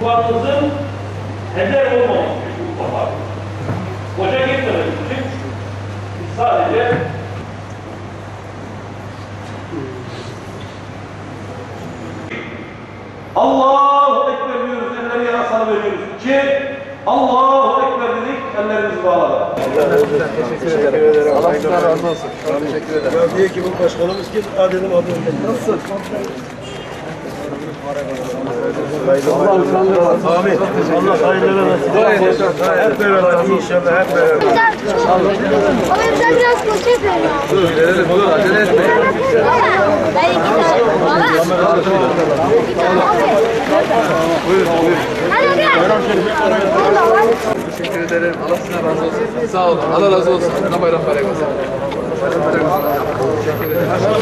Kulağınızın heder olmaması bu kafa. Koca gitmemek için biz sadece Allahu Ekber diyoruz, elleri yana salıveriyoruz. İki, Allahu Ekber dedik, ellerimizi bağladık. Allah sizden razı olsun. Teşekkür ederim. Belediye Ekibin Başkanımız kim? Adil'in adı. Nasılsın? Amin. Allah hayırlara nasip etsin. Hep beraber inşallah hep beraber. Ama güzel biraz koşu yapıyor ya. Dur, verelim, dur, acele etmeyin. Ben iki tane. Baba. İki tane abi. Hadi gel. Valla var. Teşekkür ederim. Allah sizden razı olsun. Sağ olun. Allah razı olsun. Ne bayram mübarek olsun. Bayram mübarek olsun. Teşekkür ederim. İnşallah.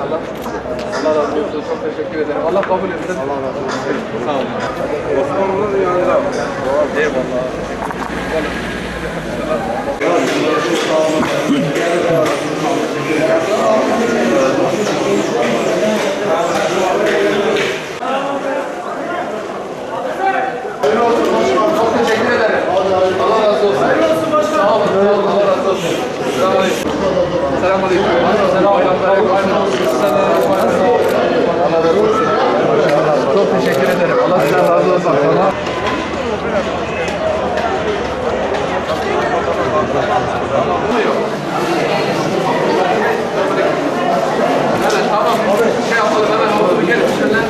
Allah razı olsun. Çok teşekkür ederim. Allah kabul etsin. Allah razı olsun. Sağ olun. Osmanlı'nın yanında. Eyvallah. Çok olun. Allah razı olsun. Selamünaleyküm. Selamünaleyküm. Bayramlar. Allah razı olsun. Çok teşekkür ederim. Allah sizden razı olsun. Allah Evet tamam. Şey yapalım hemen oldu. Gelin şöyle.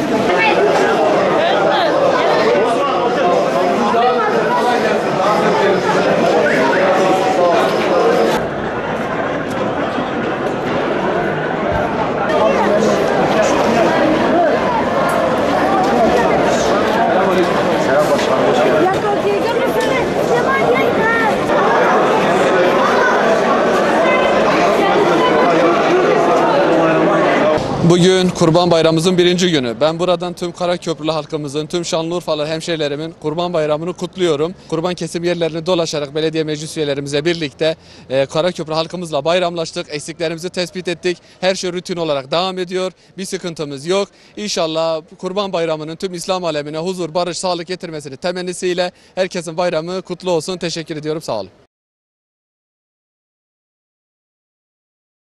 Ya korkuyor musun? Cemal yayın. Bugün Kurban Bayramımızın birinci günü. Ben buradan tüm Karaköprülü halkımızın, tüm Şanlıurfalı hemşehrilerimin Kurban Bayramını kutluyorum. Kurban kesim yerlerini dolaşarak belediye meclis üyelerimize birlikte e, Karaköprü halkımızla bayramlaştık. Eksiklerimizi tespit ettik. Her şey rutin olarak devam ediyor. Bir sıkıntımız yok. İnşallah Kurban Bayramı'nın tüm İslam alemine huzur, barış, sağlık getirmesini temennisiyle herkesin bayramı kutlu olsun. Teşekkür ediyorum. Sağ olun.